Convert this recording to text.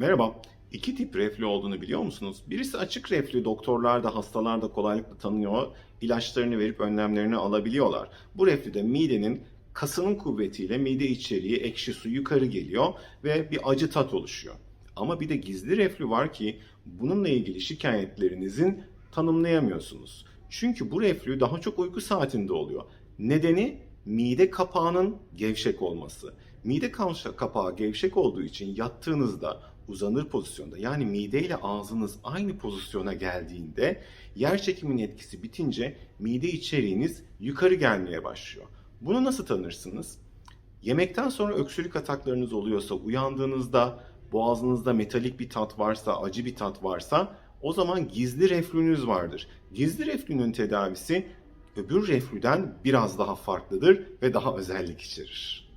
Merhaba. İki tip reflü olduğunu biliyor musunuz? Birisi açık reflü doktorlar da hastalar da kolaylıkla tanıyor. İlaçlarını verip önlemlerini alabiliyorlar. Bu reflüde midenin kasının kuvvetiyle mide içeriği ekşi su yukarı geliyor ve bir acı tat oluşuyor. Ama bir de gizli reflü var ki bununla ilgili şikayetlerinizin tanımlayamıyorsunuz. Çünkü bu reflü daha çok uyku saatinde oluyor. Nedeni mide kapağının gevşek olması. Mide kapağı gevşek olduğu için yattığınızda uzanır pozisyonda yani mide ile ağzınız aynı pozisyona geldiğinde yer çekiminin etkisi bitince mide içeriğiniz yukarı gelmeye başlıyor. Bunu nasıl tanırsınız? Yemekten sonra öksürük ataklarınız oluyorsa, uyandığınızda boğazınızda metalik bir tat varsa, acı bir tat varsa o zaman gizli reflünüz vardır. Gizli reflünün tedavisi öbür reflüden biraz daha farklıdır ve daha özellik içerir.